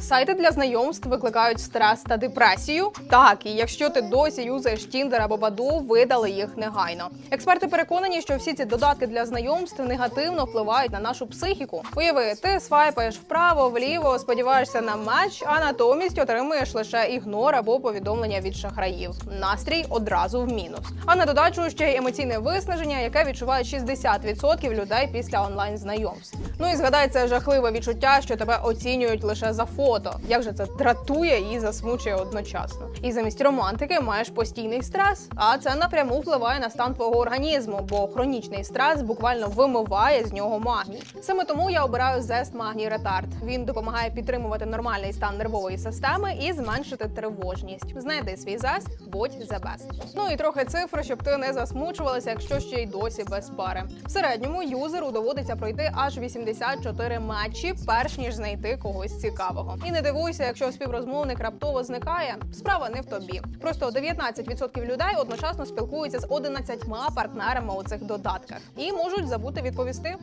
Сайти для знайомств викликають стрес та депресію. Так, і якщо ти досі юзаєш Tinder або Баду, видали їх негайно. Експерти переконані, що всі ці додатки для знайомств негативно впливають на нашу психіку. Уяви, ти свайпаєш вправо, вліво, сподіваєшся на матч, а натомість отримуєш лише ігнор або повідомлення від шахраїв. Настрій одразу в мінус. А на додачу ще й емоційне виснаження, яке відчувають 60% людей після онлайн знайомств. Ну і згадай це жахливе відчуття, що тебе оцінюють лише за фото. Як же це дратує і засмучує одночасно. І замість романтики маєш постійний стрес, а це напряму впливає на стан твого організму, бо хронічний стрес буквально вимиває з нього магній. Саме тому я обираю Zest Магній Ретард. Він допомагає підтримувати нормальний стан нервової системи і зменшити тривожність. Знайди свій зест, будь the best. Ну і трохи цифр, щоб ти не засмучувалася, якщо ще й досі без пари. В середньому юзеру доводиться пройти аж 84 матчі, перш ніж знайти когось цікавого. І не дивуйся, якщо співрозмовник раптово зникає. Справа не в тобі. Просто 19% людей одночасно спілкуються з 11 партнерами у цих додатках і можуть забути відповісти.